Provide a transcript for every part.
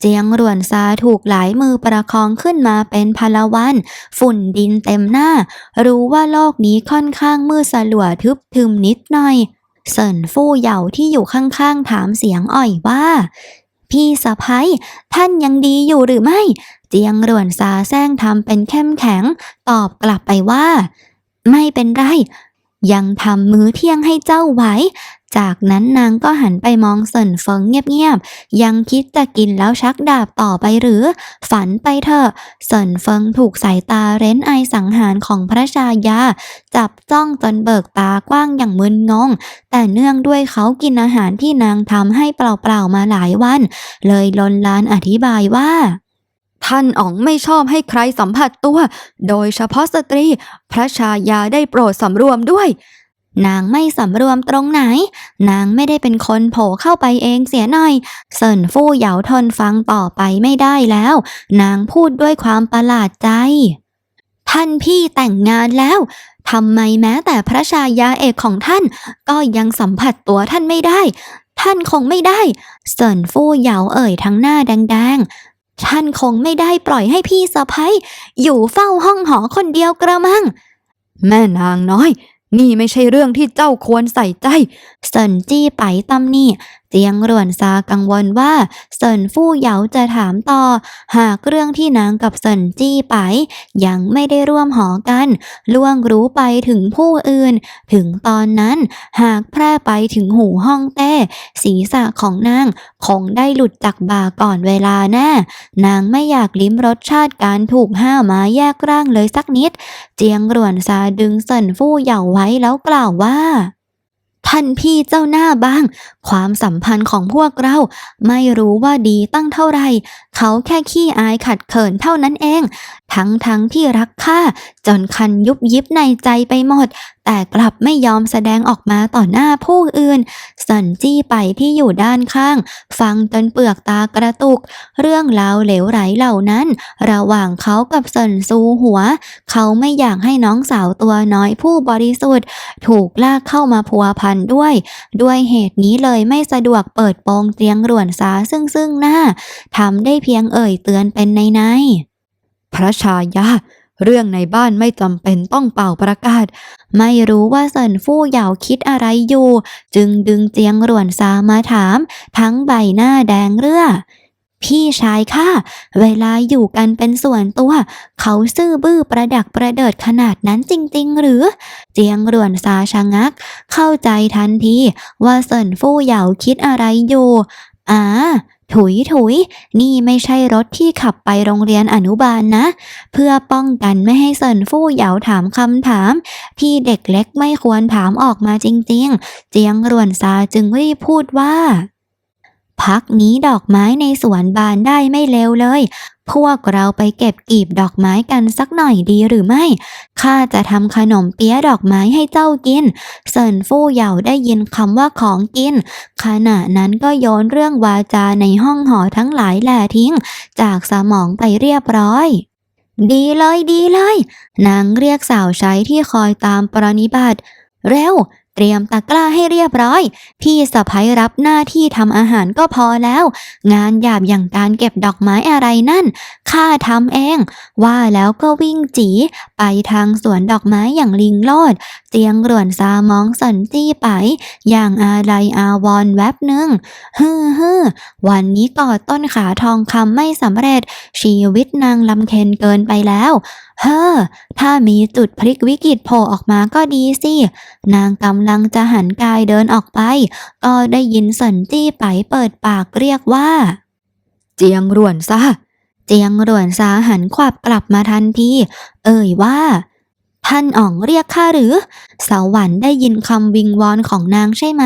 เจียงรวนซาถูกหลายมือประคองขึ้นมาเป็นพลวัน ฝุ่นดินเต็มหน้า รู้ว่าโลกนี้ค่อนข้างมืดสลัวทึบทึมนิดหน่อยเซินฟู่เหย่าที่อยู่ข้างๆถามเสียงอ่อยว่า พี่สะพ้ยท่านยังดีอยู่หรือไม่ เจียงรวนซาแซงทำเป็นเข้มแข็ง ตอบกลับไปว่า ไม่เป็นไร ยังทำมื้อเที่ยงให้เจ้าไว้ จากนั้นนางก็หันไปมองเซินเฟิงเงียบๆ ยังคิดจะกินแล้วชักดาบต่อไปหรือ ฝันไปเถอะเซินเฟิงถูกสายตาเร้นไอสังหารของพระชายา จับจ้องจนเบิกตากว้างอย่างมึนงง แต่เนื่องด้วยเขากินอาหารที่นางทำให้เปล่าๆมาหลายวัน เลยลนลานอธิบายว่า ท่านอ๋องไม่ชอบให้ใครสัมผัสตัว โดยเฉพาะสตรี พระชายาได้โปรดสำรวมด้วย นางไม่สำรวมตรงไหน นางไม่ได้เป็นคนโผล่เข้าไปเองเสียหน่อย เซินฟู่เหยาทนฟังต่อไปไม่ได้แล้ว นางพูดด้วยความประหลาดใจ ท่านพี่แต่งงานแล้วทำไมแม้แต่พระชายาเอกของท่าน ก็ยังสัมผัสตัวท่านไม่ได้ ท่านคงไม่ได้ เซินฟู่เหยาเอ่ยทั้งหน้าแดง ท่านคงไม่ได้ปล่อยให้พี่สะพ้ยอยู่เฝ้าห้องหอคนเดียวกระมัง แม่นางน้อย นี่ไม่ใช่เรื่องที่เจ้าควรใส่ใจ เซินจี้ไปตำหนี่ เจียงรวนซากังวลว่าเซินฟู่เหยาจะถามต่อ หากเรื่องที่นางกับเซินจี้ไป ยังไม่ได้ร่วมหอกัน ล่วงรู้ไปถึงผู้อื่น ถึงตอนนั้น หากแพร่ไปถึงหูห้องเต้ศีรษะของนางคงได้หลุดจากบ่าก่อนเวลาแน่นางไม่อยากลิ้มรสชาติการถูกห้ามาแยกร่างเลยสักนิด เจียงรวนซาดึงเซินฟู่เหยาไว้แล้วกล่าวว่าท่านพี่เจ้าหน้าบ้างความสัมพันธ์ของพวกเรา ไม่รู้ว่าดีตั้งเท่าไหร่ เขาแค่ขี้อายขัดเขินเท่านั้นเอง ทั้งทั้งที่รักข้าจนคันยุบยิบในใจไปหมด แต่กลับไม่ยอมแสดงออกมาต่อหน้าผู้อื่น สันจี้ไปที่อยู่ด้านข้าง ฟังจนเปลือกตากระตุก เรื่องราวเหลวไหลเหล่านั้น ระหว่างเขากับเซินซูหัว เขาไม่อยากให้น้องสาวตัวน้อยผู้บริสุทธิ์ ถูกลากเข้ามาพัวพันด้วย ด้วยเหตุนี้เลยไม่สะดวกเปิดโปงเตียงร่วนสาซึ่งซึ่งหน้าทำได้เพียงเอ่ยเตือนเป็นในในพระชายาเรื่องในบ้านไม่จำเป็นต้องเป่าประกาศ ไม่รู้ว่าเซินฟู่เหยาคิดอะไรอยู่ จึงดึงเจียงร่วนซามาถาม ทั้งใบหน้าแดงเรื่อ พี่ชายค่ะเวลาอยู่กันเป็นส่วนตัว เขาซื่อบื้อประดักประเดิดขนาดนั้นจริง ๆ หรือ เจียงรวนซาชะงัก เข้าใจทันทีว่าเซินฟู่เหยาคิดอะไรอยู่อ่าถุยถุย นี่ไม่ใช่รถที่ขับไปโรงเรียนอนุบาลนะ เพื่อป้องกันไม่ให้เซินฟู่เหยาถามคำถาม ที่เด็กเล็กไม่ควรถามออกมาจริง ๆ เจียงรวนซาจึงรีบพูดว่า พักนี้ดอกไม้ในสวนบานได้ไม่เลวเลย พวกเราไปเก็บกีบดอกไม้กันสักหน่อยดีหรือไม่ ข้าจะทำขนมเปี๊ยะดอกไม้ให้เจ้ากิน เซินฟู่เหยาได้ยินคำว่าของกิน ขณะนั้นก็โยนเรื่องวาจาในห้องหอทั้งหลายแหล่ทิ้ง จากสมองไปเรียบร้อยดีเลยดีเลย นางเรียกสาวใช้ที่คอยตามปรนิบัติ เร็ว เตรียมตะกร้าให้เรียบร้อย พี่สะพ้ยรับหน้าที่ทำอาหารก็พอแล้ว งานหยาบอย่างการเก็บดอกไม้อะไรนั่น ข้าทำเอง ว่าแล้วก็วิ่งจีไปทางสวนดอกไม้อย่างลิงโลดเจียงรวนซามองสันจี้ไป อย่างอาลัยอาวร์แวบหนึ่งฮือฮือวันนี้กอดต้นขาทองคำไม่สำเร็จ ชีวิตนางลำเคนเกินไปแล้วเฮ้อถ้ามีจุดพลิกวิกฤตโผล่ออกมาก็ดีสิ นางกำลังจะหันกายเดินออกไป ก็ได้ยินสันจี้ไปเปิดปากเรียกว่า เจียงรวนซะเจียงรวนซาหันขวับกลับมาทันทีเอ่ยว่า ท่านอ๋องเรียกข้าหรือ สวรรค์ได้ยินคำวิงวอนของนางใช่ไหม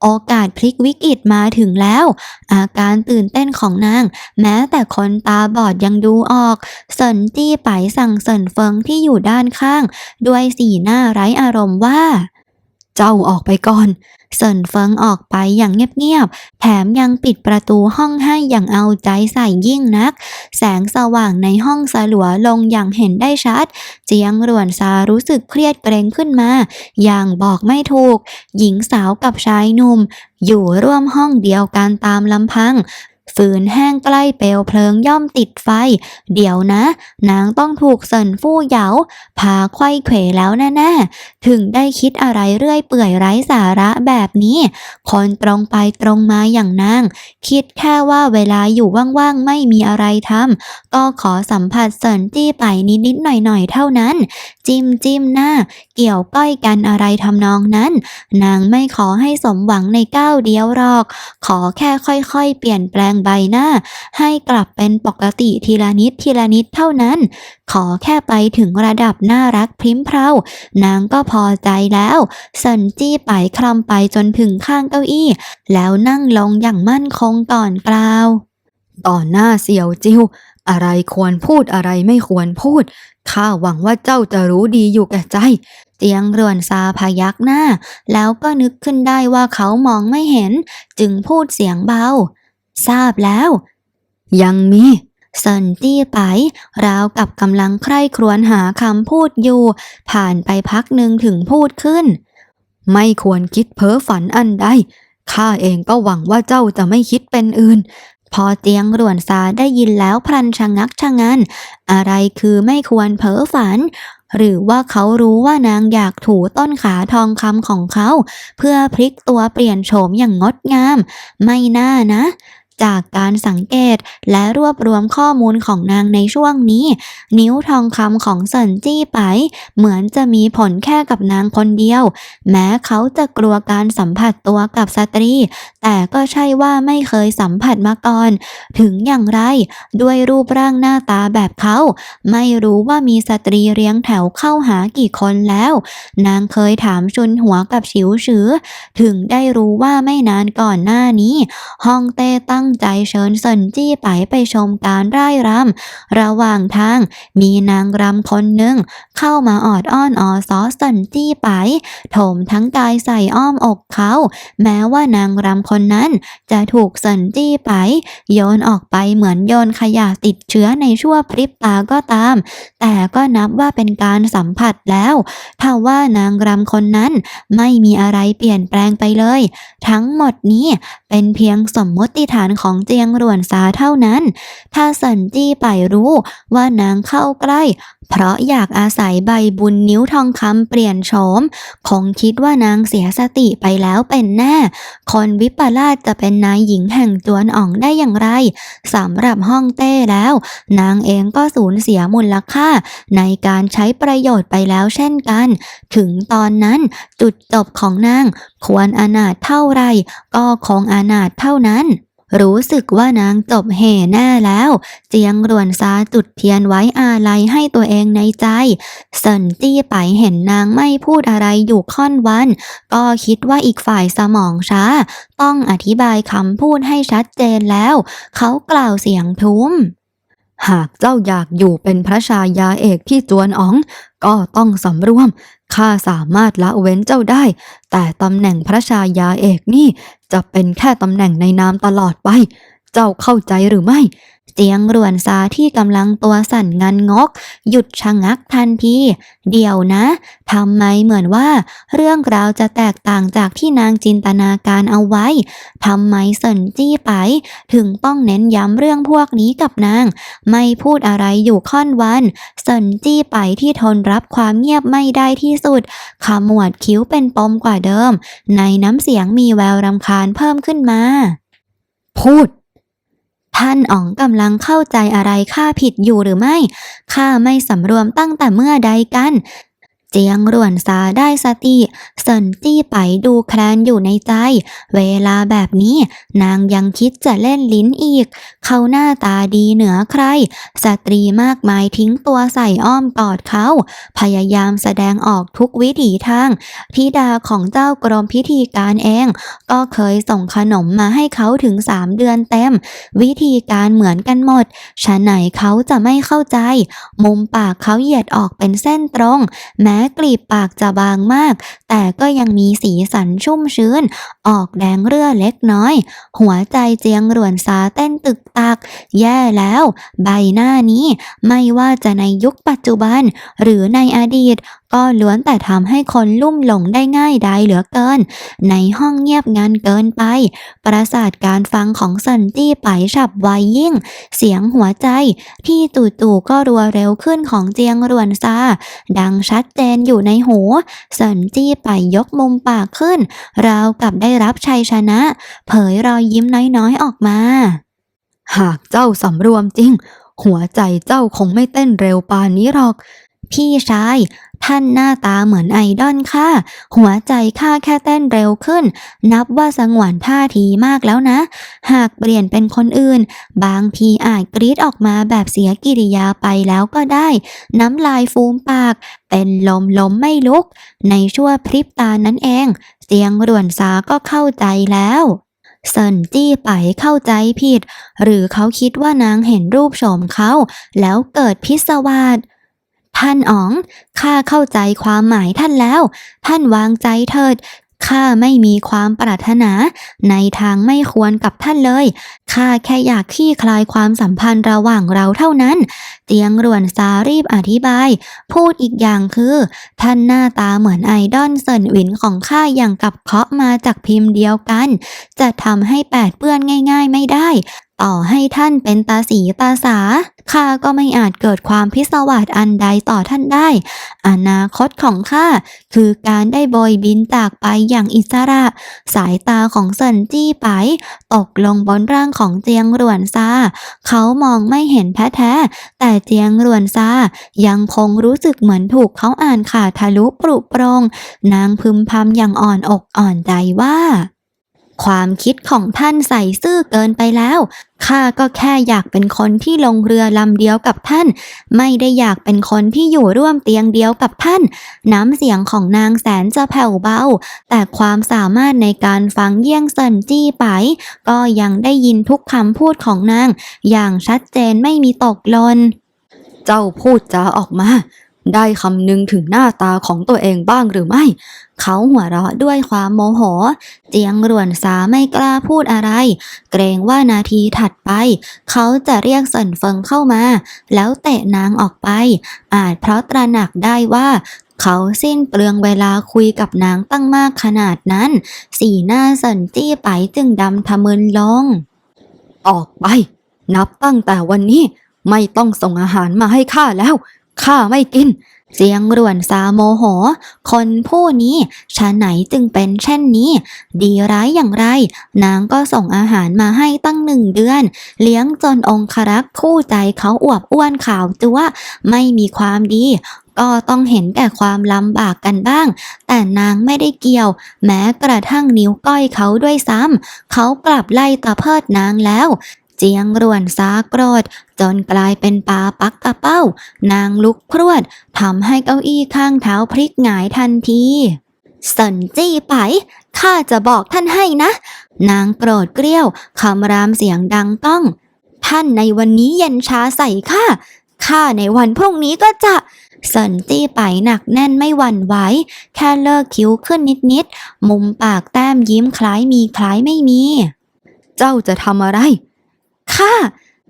โอกาสพลิกวิกฤตมาถึงแล้ว อาการตื่นเต้นของนาง แม้แต่คนตาบอดยังดูออกเซินจี้ไปสั่งเซินเฟิงที่อยู่ด้านข้าง ด้วยสีหน้าไร้อารมณ์ว่า เจ้าออกไปก่อน เซินเฟิงออกไปอย่างเงียบๆ แถมยังปิดประตูห้องให้อย่างเอาใจใส่ยิ่งนัก แสงสว่างในห้องสลัวลงอย่างเห็นได้ชัด เจียงรวนซารู้สึกเครียดเกรงขึ้นมา อย่างบอกไม่ถูก หญิงสาวกับชายหนุ่ม อยู่ร่วมห้องเดียวกันตามลำพัง ฝืนแห้งใกล้เปลวเพลิงย่อมติดไฟ เดี๋ยวนะ นางต้องถูกเซินฟู่เหยาพาไข้เขวแล้วแน่ๆ ถึงได้คิดอะไรเรื่อยเปื่อยไร้สาระแบบนี้ คนตรงไปตรงมาอย่างนาง คิดแค่ว่าเวลาอยู่ว่างๆ ไม่มีอะไรทำก็ขอสัมผัสเสินจี้ไปนิดๆหน่อยๆ เท่านั้น จิ้มจิ้มหน้า เกี่ยวก้อยกันอะไรทำนองนั้น นางไม่ขอให้สมหวังในก้าวเดียวหรอก ขอแค่ค่อยๆ เปลี่ยนแปลงใบหน้า ให้กลับเป็นปกติทีละนิดทีละนิดเท่านั้น ขอแค่ไปถึงระดับน่ารักพริ้มเพรานางก็พอใจแล้วเซินจี้ไปคลำไปจนถึงข้างเก้าอี้ แล้วนั่งลงอย่างมั่นคงก่อนกล่าวต่อหน้าเสี่ยวจิวอะไรควรพูดอะไรไม่ควรพูด ข้าหวังว่าเจ้าจะรู้ดีอยู่แก่ใจ เตียงเรวนซาพยักหน้า แล้วก็นึกขึ้นได้ว่าเขามองไม่เห็น จึงพูดเสียงเบา ทราบแล้ว ยังมีเซนตี้ไปราวกับกำลังใคร่ครวญหาคำพูดอยู่ ผ่านไปพักหนึ่งถึงพูดขึ้น ไม่ควรคิดเพ้อฝันอันใดข้าเองก็หวังว่าเจ้าจะไม่คิดเป็นอื่น พอเตียงรวนซาได้ยินแล้วพลันชะงักชะงันอะไรคือไม่ควรเพ้อฝัน หรือว่าเขารู้ว่านางอยากถูต้นขาทองคำของเขา เพื่อพลิกตัวเปลี่ยนโฉมอย่างงดงาม ไม่น่านะ จากการสังเกตและรวบรวมข้อมูลของนางในช่วงนี้ นิ้วทองคำของเซินจี้ไป เหมือนจะมีผลแค่กับนางคนเดียว แม้เขาจะกลัวการสัมผัสตัวกับสตรี แต่ก็ใช่ว่าไม่เคยสัมผัสมาก่อน ถึงอย่างไร ด้วยรูปร่างหน้าตาแบบเขา ไม่รู้ว่ามีสตรีเรียงแถวเข้าหากี่คนแล้ว นางเคยถามชุนหัวกับฉิวฉือ ถึงได้รู้ว่าไม่นานก่อนหน้านี้ฮ่องเต้ตั้งใจเชิญเซินจี้ไปไปชมการร่ายรำระหว่างทางมีนางรำคนหนึ่งเข้ามาออดอ้อนออซอเซินจี้ไปโถมทั้งกายใส่อ้อมอกเขา แม้ว่านางรำคนนั้นจะถูกเซินจี้ไป โยนออกไปเหมือนโยนขยะติดเชื้อในชั่วพริบตาก็ตาม แต่ก็นับว่าเป็นการสัมผัสแล้วถ้าว่านางรำคนนั้นไม่มีอะไรเปลี่ยนแปลงไปเลย ทั้งหมดนี้เป็นเพียงสมมติฐานของเจียงรวนซาเท่านั้นถ้าเซินจี้ไปรู้ว่านางเข้าใกล้ เพราะอยากอาศัยใบบุญนิ้วทองคำเปลี่ยนโฉม คงคิดว่านางเสียสติไปแล้วเป็นแน่ คนวิปลาสจะเป็นนายหญิงแห่งจวนอ่องได้อย่างไรสำหรับห้องเต้แล้ว นางเองก็สูญเสียมูลค่า ในการใช้ประโยชน์ไปแล้วเช่นกัน ถึงตอนนั้นจุดจบของนาง ควรอนาถเท่าไรก็คงอนาถเท่านั้น รู้สึกว่านางจบเหแน่แล้ว เจียงรวนซาจุดเทียนไว้อาลัยให้ตัวเองในใจเซินจี้ไปเห็นนางไม่พูดอะไรอยู่ค่อนวัน ก็คิดว่าอีกฝ่ายสมองช้า ต้องอธิบายคำพูดให้ชัดเจนแล้ว เขากล่าวเสียงทุ้มหากเจ้าอยากอยู่เป็นพระชายาเอกที่จวนอ๋อง ก็ต้องสำรวม ข้าสามารถละเว้นเจ้าได้ แต่ตำแหน่งพระชายาเอกนี่จะเป็นแค่ตำแหน่งในนามตลอดไป เจ้าเข้าใจหรือไม่เจียงรวนซาที่กำลังตัวสั่นงันงก หยุดชะงักทันทีเดี๋ยวนะทำไมเหมือนว่า เรื่องราวจะแตกต่างจากที่นางจินตนาการเอาไว้ทำไมเซินจี้ไป ถึงต้องเน้นย้ำเรื่องพวกนี้กับนาง ไม่พูดอะไรอยู่ค่อนวันเซินจี้ไปที่ทนรับความเงียบไม่ได้ที่สุดขมวดคิ้วเป็นปมกว่าเดิม ในน้ำเสียงมีแววรำคาญเพิ่มขึ้นมา พูด ท่านอ๋องกำลังเข้าใจอะไรข้าผิดอยู่หรือไม่ ข้าไม่สำรวมตั้งแต่เมื่อใดกัน เจียงรวนซาได้สติเซินจี้ไปดูแคลนอยู่ในใจ เวลาแบบนี้นางยังคิดจะเล่นลิ้นอีก เขาหน้าตาดีเหนือใคร สตรีมากมายทิ้งตัวใส่อ้อมกอดเขา พยายามแสดงออกทุกวิถีทางธิดาของเจ้ากรมพิธีการเอง ก็เคยส่งขนมมาให้เขาถึงสามเดือนเต็ม วิธีการเหมือนกันหมดฉะไหนเขาจะไม่เข้าใจ มุมปากเขาเหยียดออกเป็นเส้นตรง แม้กลีบปากจะบางมาก แต่ก็ยังมีสีสันชุ่มชื้น ออกแดงเรื่อเล็กน้อย หัวใจเจียงรวนสาเต้นตึกตัก แย่แล้ว ใบหน้านี้ไม่ว่าจะในยุคปัจจุบัน หรือในอดีต ก็ล้วนแต่ทำให้คนลุ่มหลงได้ง่ายดายเหลือเกิน ในห้องเงียบงันเกินไป ประสาทการฟังของสันจี้ไปฉับไวยิ่ง เสียงหัวใจที่ตู่ๆก็รัวเร็วขึ้นของเจียงรวนซา ดังชัดเจนอยู่ในหู สันจี้ไปยกมุมปากขึ้น ราวกับได้รับชัยชนะ เผยรอยยิ้มน้อยๆออกมา หากเจ้าสำรวมจริง หัวใจเจ้าคงไม่เต้นเร็วปานนี้หรอกพี่ชาย ท่านหน้าตาเหมือนไอดอลค่ะ หัวใจข้าแค่เต้นเร็วขึ้น นับว่าสงวนท่าทีมากแล้วนะ หากเปลี่ยนเป็นคนอื่น บางทีอาจกรีดออกมาแบบเสียกิริยาไปแล้วก็ได้ น้ำลายฟูมปาก เป็นลมล้มไม่ลุก ในชั่วพริบตานั้นเอง เสียงรวนซาก็เข้าใจแล้วเซินจี้ไปเข้าใจผิด หรือเขาคิดว่านางเห็นรูปโฉมเขา แล้วเกิดพิศวาส ท่านอ๋อง ข้าเข้าใจความหมายท่านแล้ว ท่านวางใจเถิด ข้าไม่มีความปรารถนา ในทางไม่ควรกับท่านเลย ข้าแค่อยากคลี่คลายความสัมพันธ์ระหว่างเราเท่านั้น เตียงรวนซารีบอธิบาย พูดอีกอย่างคือ ท่านหน้าตาเหมือนไอดอลเซินหวินของข้าอย่างกับเคาะมาจากพิมพ์เดียวกัน จะทำให้แปดเปื้อนง่าย ๆ ไม่ได้ ต่อให้ท่านเป็นตาสีตาสาข้าก็ไม่อาจเกิดความพิศวาสอันใดต่อท่านได้ อนาคตของข้าคือการได้โบยบินจากไปอย่างอิสระ สายตาของเซินจี้ไป ตกลงบนร่างของเจียงรวนซาเขามองไม่เห็นแท้ๆแต่เจียงรวนซายังคงรู้สึกเหมือนถูกเขาอ่านขาดทะลุปรุโปรง นางพึมพำอย่างอ่อนอกอ่อนใจว่า ความคิดของท่านใส่ซื่อเกินไปแล้ว ข้าก็แค่อยากเป็นคนที่ลงเรือลำเดียวกับท่าน ไม่ได้อยากเป็นคนที่อยู่ร่วมเตียงเดียวกับท่าน น้ำเสียงของนางแสนจะแผ่วเบา แต่ความสามารถในการฟังเยี่ยงเซินจี้ไป ก็ยังได้ยินทุกคำพูดของนาง อย่างชัดเจนไม่มีตกหลนเจ้าพูดจาออกมา ได้คำนึงถึงหน้าตาของตัวเองบ้างหรือไม่ เขาหัวเราะด้วยความโมโห เจียงรวนสาไม่กล้าพูดอะไร เกรงว่านาทีถัดไป เขาจะเรียกเซินเฟิงเข้ามา แล้วเตะนางออกไป อาจเพราะตระหนักได้ว่าเขาสิ้นเปลืองเวลาคุยกับนางตั้งมากขนาดนั้น สีหน้าเซินจี้ไปจึงดำทะมึนลง ออกไป นับตั้งแต่วันนี้ไม่ต้องส่งอาหารมาให้ข้าแล้ว ข้าไม่กิน เสียงร่วนซาโมโห คนผู้นี้ชะไหนจึงเป็นเช่นนี้ ดีร้ายอย่างไร นางก็ส่งอาหารมาให้ตั้งหนึ่งเดือน เลี้ยงจนองครักษ์คู่ใจเขาอวบอ้วนขาวจัวไม่มีความดีก็ต้องเห็นแก่ความลำบากกันบ้าง แต่นางไม่ได้เกี่ยว แม้กระทั่งนิ้วก้อยเขาด้วยซ้ำ เขากลับไล่ตะเพิดนางแล้ว เจียงรวนซาโกรธ จนกลายเป็นปลาปักกระเป้า นางลุกพรวดทำให้เก้าอี้ข้างเท้าพลิกหงายทันทีสนจี้ไปข้าจะบอกท่านให้นะ นางโกรธเกรี้ยวคำรามเสียงดังก้อง ท่านในวันนี้เย็นช้าใส่ข้าข้าในวันพรุ่งนี้ก็จะสนจี้ไปหนักแน่นไม่หวั่นไหวแค่เลิกคิ้วขึ้นนิดๆมุมปากแต้มยิ้มคล้ายมีคล้ายไม่มี เจ้าจะทำอะไร ค่ะ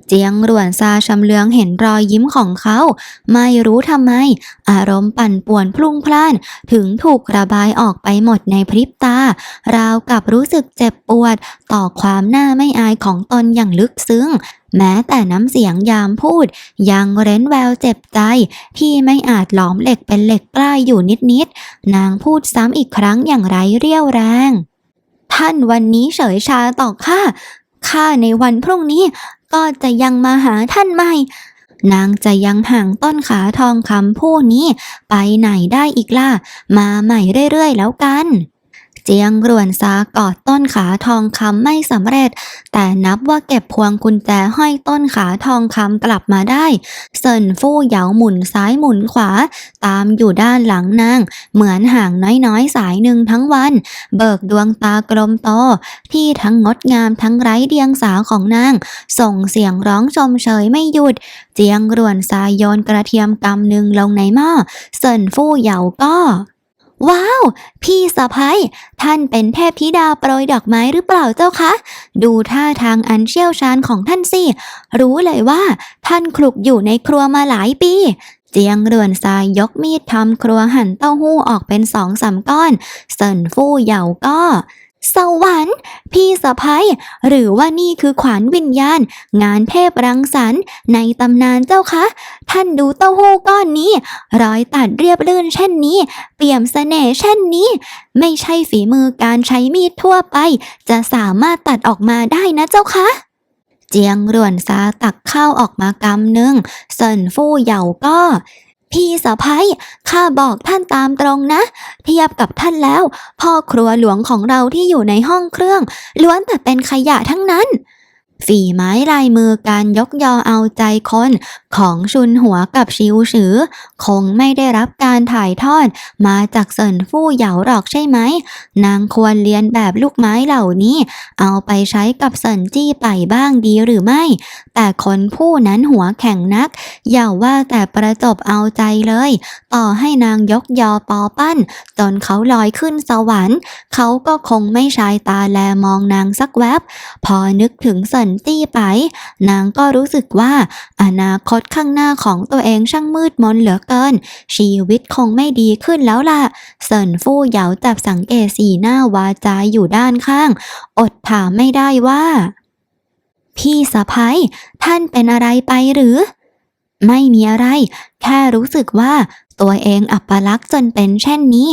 เจียงรวนซาชำเลืองเห็นรอยยิ้มของเขา ไม่รู้ทำไม อารมณ์ปั่นป่วนพลุ่งพล่าน ถึงถูกระบายออกไปหมดในพริบตา ราวกับรู้สึกเจ็บปวด ต่อความน่าไม่อายของตนอย่างลึกซึ้งแม้แต่น้ำเสียงยามพูด ยังเร้นแววเจ็บใจ ที่ไม่อาจหลอมเหล็กเป็นเหล็กกล้าอยู่นิดๆ นางพูดซ้ำอีกครั้งอย่างไร้เรี่ยวแรง ท่านวันนี้เฉยชาต่อข้า ข้าในวันพรุ่งนี้ก็จะยังมาหาท่านใหม่ นางจะยังห่างต้นขาทองคำผู้นี้ ไปไหนได้อีกล่ะ มาใหม่เรื่อยๆแล้วกัน เจียงรวนซากอดต้นขาทองคำไม่สำเร็จ แต่นับว่าเก็บพวงกุญแจห้อยต้นขาทองคำกลับมาได้ เซินฟู่เหยาหมุนซ้ายหมุนขวา ตามอยู่ด้านหลังนาง เหมือนห่างน้อยๆ สายหนึ่งทั้งวัน เบิกดวงตากลมโต ที่ทั้งงดงามทั้งไร้เดียงสาของนาง ส่งเสียงร้องชมเชยไม่หยุด เจียงรวนซายโยนกระเทียมกำหนึ่งลงในหม้อเซินฟู่เหยาก็ ว้าว พี่สะพ้ยท่านเป็นเทพธิดาโปรยดอกไม้หรือเปล่าเจ้าคะ ดูท่าทางอันเชี่ยวชาญของท่านสิ รู้เลยว่า ท่านคลุกอยู่ในครัวมาหลายปี เจียงเรือนทรายยกมีดทำครัวหั่นเต้าหู้ออกเป็นสองสามก้อนเซินฟู่เหยาก็ สวรรค์ พี่สะพ้ยหรือว่านี่คือขวานวิญญาณ งานเทพรังสรรค์ในตำนานเจ้าคะ ท่านดูเต้าหู้ก้อนนี้ รอยตัดเรียบลื่นเช่นนี้ เปี่ยมเสน่ห์เช่นนี้ ไม่ใช่ฝีมือการใช้มีดทั่วไป จะสามารถตัดออกมาได้นะเจ้าคะเจียงรวนซาตักข้าวออกมากำหนึ่งเซินฟู่เหยาก็ พี่สะพ้ยข้าบอกท่านตามตรงนะ เทียบกับท่านแล้ว พ่อครัวหลวงของเราที่อยู่ในห้องเครื่อง ล้วนแต่เป็นขยะทั้งนั้น ฝีไม้ลายมือการยกยอเอาใจคนของชุนหัวกับชิวฉือ คงไม่ได้รับการถ่ายทอด มาจากเซินฟู่เหยาหรอกใช่ไหม นางควรเรียนแบบลูกไม้เหล่านี้ เอาไปใช้กับเซินจี้ไปบ้างดีหรือไม่ แต่คนผู้นั้นหัวแข็งนัก อย่าว่าแต่ประจบเอาใจเลย ต่อให้นางยกยอปอปั้น จนเขาลอยขึ้นสวรรค์ เขาก็คงไม่ชายตาแลมองนางสักแวบ พอนึกถึงเซินจี้ไป นางก็รู้สึกว่า อนาคตข้างหน้าของตัวเองช่างมืดมนเหลือเกิน ชีวิตคงไม่ดีขึ้นแล้วล่ะเซินฟู่เหยาจับสังเกตสีหน้าวาจาอยู่ด้านข้าง อดถามไม่ได้ว่า พี่สะพ้ยท่านเป็นอะไรไปหรือ ไม่มีอะไร แค่รู้สึกว่า ตัวเองอัปลักษณ์จนเป็นเช่นนี้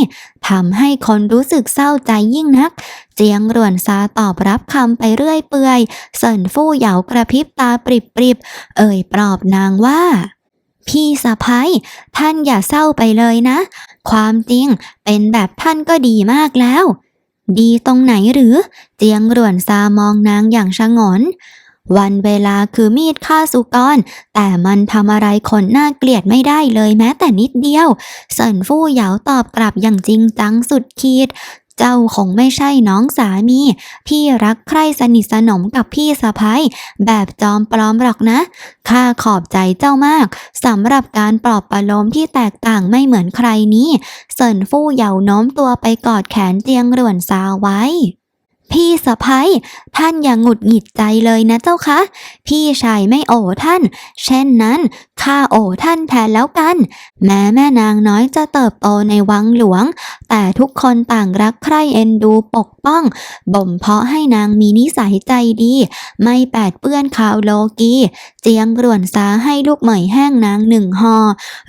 ทำให้คนรู้สึกเศร้าใจยิ่งนัก เจียงรวนซาตอบรับคำไปเรื่อยเปื่อยเซินฟู่เหยากระพริบตาปริบปริบๆเอ่ยปลอบนางว่า พี่สะพ้ยท่านอย่าเศร้าไปเลยนะ ความจริงเป็นแบบท่านก็ดีมากแล้ว ดีตรงไหนหรือ เจียงรวนซามองนางอย่างชะงน วันเวลาคือมีดฆ่าสุกร แต่มันทำอะไรคนน่าเกลียดไม่ได้เลยแม้แต่นิดเดียว เซินฟู่เหยาตอบกลับอย่างจริงจังสุดขีดเจ้าคงไม่ใช่น้องสามีที่รักใคร่สนิทสนมกับพี่สะพ้ยแบบจอมปลอมหรอกนะ ข้าขอบใจเจ้ามากสำหรับการปลอบประโลมที่แตกต่างไม่เหมือนใครนี้ เซินฟู่เหยาโน้มตัวไปกอดแขนเจียงเรวนซาไว้ พี่สะพ้ยท่านอย่างหงุดหงิดใจเลยนะเจ้าคะ พี่ชายไม่โอท่าน เช่นนั้นข้าโอท่านแทนแล้วกัน แม้แม่นางน้อยจะเติบโตในวังหลวง แต่ทุกคนต่างรักใคร่เอ็นดูปกป้อง บ่มเพาะให้นางมีนิสัยใจดี ไม่แปดเปื้อนข่าวโลกี เจียงรวนซาให้ลูกเหมยแห้งนางหนึ่งหอ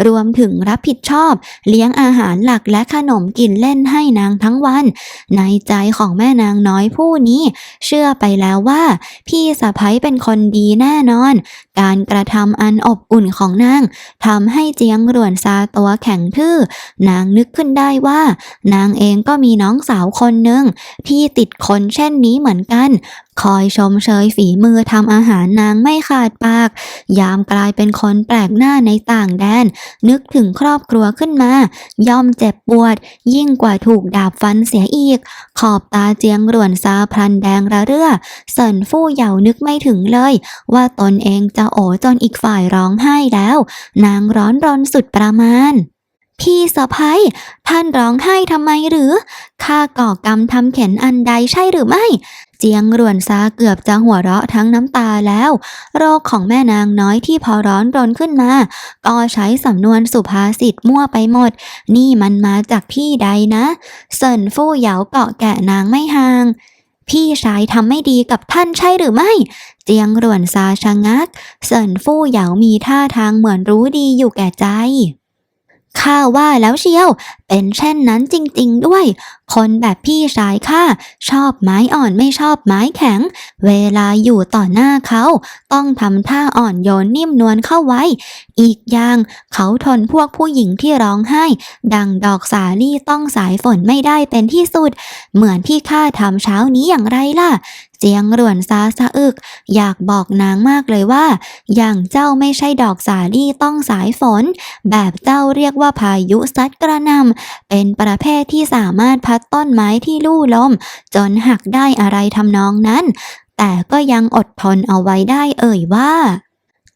รวมถึงรับผิดชอบ เลี้ยงอาหารหลักและขนมกินเล่นให้นางทั้งวัน ในใจของแม่นางน้อยผู้นี้ เชื่อไปแล้วว่า พี่สะพ้ยเป็นคนดีแน่นอน การกระทำอันอบอุ่นของนางทำให้เจียงรวนซาตัวแข็งทื่อ นางนึกขึ้นได้ว่า นางเองก็มีน้องสาวคนหนึ่งที่ติดคนเช่นนี้เหมือนกัน คอยชมเชยฝีมือทำอาหารนางไม่ขาดปาก ยามกลายเป็นคนแปลกหน้าในต่างแดน นึกถึงครอบครัวขึ้นมา ย่อมเจ็บปวด ยิ่งกว่าถูกดาบฟันเสียอีก ขอบตาเจียงร่วนซาพลันแดงระเรื่อเซินฟู่เหยานึกไม่ถึงเลย ว่าตนเองจะโอจนอีกฝ่ายร้องไห้แล้ว นางร้อนรนสุดประมาณพี่สะพ้ยท่านร้องไห้ทำไมหรือ ข้าก่อกรรมทำเข็นอันใดใช่หรือไม่ เจียงรวนซาเกือบจะหัวเราะทั้งน้ำตาแล้ว โรคของแม่นางน้อยที่พอร้อนรนขึ้นมา ก็ใช้สำนวนสุภาษิตมั่วไปหมด นี่มันมาจากที่ใดนะเซินฟู่เหยาเกาะแกะนางไม่ห่าง พี่ชายทำไม่ดีกับท่านใช่หรือไม่เจียงรวนซาชะงักเซินฟู่เหยามีท่าทางเหมือนรู้ดีอยู่แก่ใจ ข้าว่าแล้วเชียว เป็นเช่นนั้นจริง ๆ ด้วย คนแบบพี่ชายข้าชอบไม้อ่อนไม่ชอบไม้แข็ง เวลาอยู่ต่อหน้าเขา ต้องทำท่าอ่อนโยนนิ่มนวลเข้าไว้ อีกอย่างเขาทนพวกผู้หญิงที่ร้องไห้ ดังดอกสาลี่ต้องสายฝนไม่ได้เป็นที่สุด เหมือนที่ข้าทำเช้านี้อย่างไรล่ะ เจียงรวนซาสะอึก อยากบอกนางมากเลยว่า อย่างเจ้าไม่ใช่ดอกสาลี่ต้องสายฝน แบบเจ้าเรียกว่าพายุซัดกระนำเป็นประเภทที่สามารถพัดต้นไม้ที่ลู่ลม จนหักได้อะไรทำนองนั้น แต่ก็ยังอดทนเอาไว้ได้เอ่ยว่า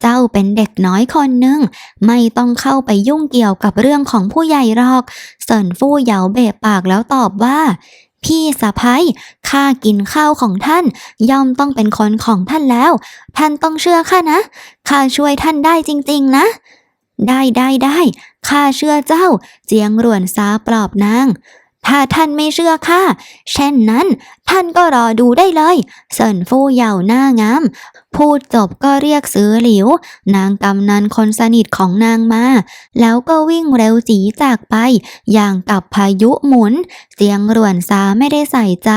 เจ้าเป็นเด็กน้อยคนหนึ่ง ไม่ต้องเข้าไปยุ่งเกี่ยวกับเรื่องของผู้ใหญ่หรอกเซินฟู่เหยาเบะปากแล้วตอบว่า พี่สะพ้ยข้ากินข้าวของท่าน ย่อมต้องเป็นคนของท่านแล้ว ท่านต้องเชื่อข้านะข้าช่วยท่านได้จริง ๆ นะ ได้ได้ได้ข้าเชื่อเจ้า เจียงรวนซาปลอบนาง ถ้าท่านไม่เชื่อข้าเช่นนั้น ท่านก็รอดูได้เลยเซินฟู่เหยาหน้างาม พูดจบก็เรียกซื้อหลิว นางกำนันคนสนิทของนางมา แล้วก็วิ่งเร็วจีจากไป อย่างกับพายุหมุน เสียงหรวนซาไม่ได้ใส่ใจ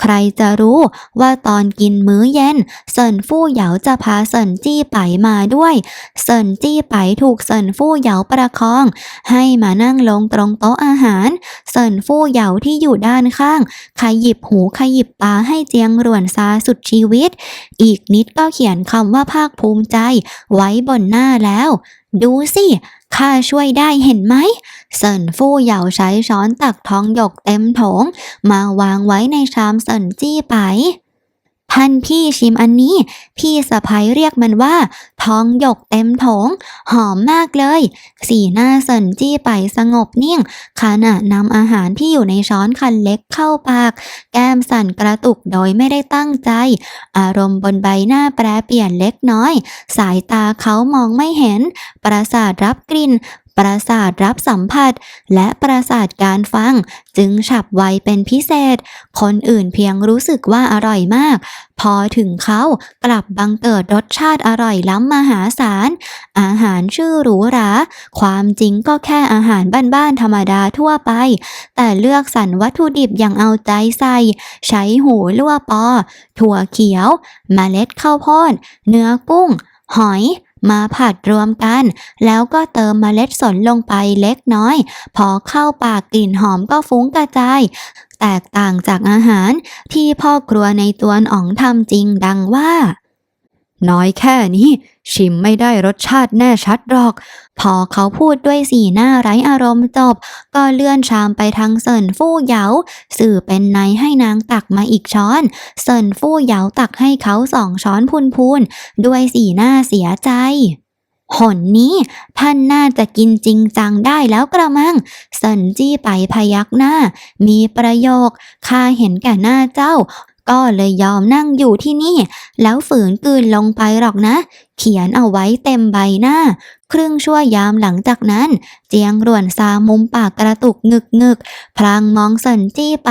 ใครจะรู้ว่าตอนกินมื้อเย็นเซินฟู่เหยาจะพาเซินจี้ไปมาด้วยเซินจี้ไปถูกเซินฟู่เหยาประคอง ให้มานั่งลงตรงโต๊ะอาหารเซินฟู่เหยาที่อยู่ด้านข้าง ขยิบหูขยิบตาให้เจียงหรวนซาสุดชีวิต อีกนิดก็เขียนคำว่าภาคภูมิใจ ไว้บนหน้าแล้ว ดูสิข้าช่วยได้เห็นไหมเซินฟู่เหยาใช้ช้อนตักทองหยกเต็มโถง มาวางไว้ในชามเซินจี้ไป ท่านพี่ชิมอันนี้ พี่สะพ้ยเรียกมันว่า ท้องหยกเต็มโถง หอมมากเลย สีหน้าเซินจี้ไปสงบนิ่งขณะนำอาหารที่อยู่ในช้อนคันเล็กเข้าปาก แก้มสั่นกระตุกโดยไม่ได้ตั้งใจ อารมณ์บนใบหน้าแปรเปลี่ยนเล็กน้อย สายตาเขามองไม่เห็น ประสาทรับกลิ่น ประสาทรับสัมผัส และประสาทการฟัง จึงฉับไวเป็นพิเศษ คนอื่นเพียงรู้สึกว่าอร่อยมาก พอถึงเขากลับบังเกิดรสชาติอร่อยล้ำมหาศาล อาหารชื่อหรูหรา ความจริงก็แค่อาหารบ้านๆธรรมดาทั่วไป แต่เลือกสรรวัตถุดิบอย่างเอาใจใส่ ใช้หูลั่วปอ ถั่วเขียวเมล็ดข้าวโพดเนื้อกุ้ง หอย มาผัดรวมกัน แล้วก็เติมเมล็ดสนลงไปเล็กน้อย พอเข้าปากกลิ่นหอมก็ฟุ้งกระจาย แตกต่างจากอาหารที่พ่อครัวในตัวนอ๋องทำจริงดังว่า น้อยแค่นี้ ชิมไม่ได้รสชาติแน่ชัดหรอก พอเขาพูดด้วยสีหน้าไร้อารมณ์จบ ก็เลื่อนชามไปทางเซินฟู่เหยาสื่อเป็นในให้นางตักมาอีกช้อนเซินฟู่เหยาตักให้เขาสองช้อนพูนๆด้วยสีหน้าเสียใจหนนี้ท่านน่าจะกินจริงจังได้แล้วกระมังเซินจี้ไปพยักหน้า มีประโยคข้าเห็นแก่หน้าเจ้า ก็เลยยอมนั่งอยู่ที่นี่ แล้วฝืนกลืนลงไปหรอกนะเขียนเอาไว้เต็มใบหน้า ครึ่งชั่วยามหลังจากนั้น เจียงรวนซามุมปากกระตุกงึกงึกพลางมองเซินจี้ไป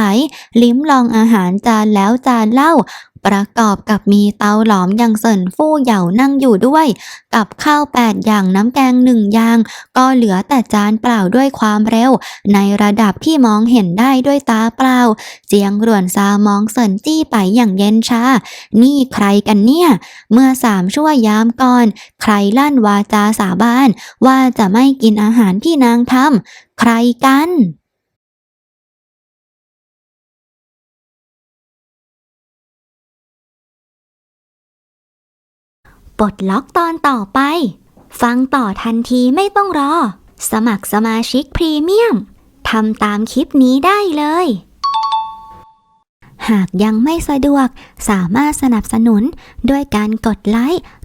ลิ้มลองอาหารจานแล้วจานเล่า ประกอบกับมีเตาหลอมอย่างเซินฟู่เหยานั่งอยู่ด้วย กับข้าวแปดอย่างน้ำแกงหนึ่งอย่าง ก็เหลือแต่จานเปล่าด้วยความเร็ว ในระดับที่มองเห็นได้ด้วยตาเปล่า เจียงรวนซามองเซินจี้ไปอย่างเย็นชา นี่ใครกันเนี่ย เมื่อสามชั่วยามก่อน ใครลั่นวาจาสาบาน ว่าจะไม่กินอาหารที่นางทำใครกันปลดล็อกตอนต่อไป ฟังต่อทันทีไม่ต้องรอ สมัครสมาชิกพรีเมียมทำตามคลิปนี้ได้เลย หากยังไม่สะดวกสามารถสนับสนุนด้วยการกดไลค์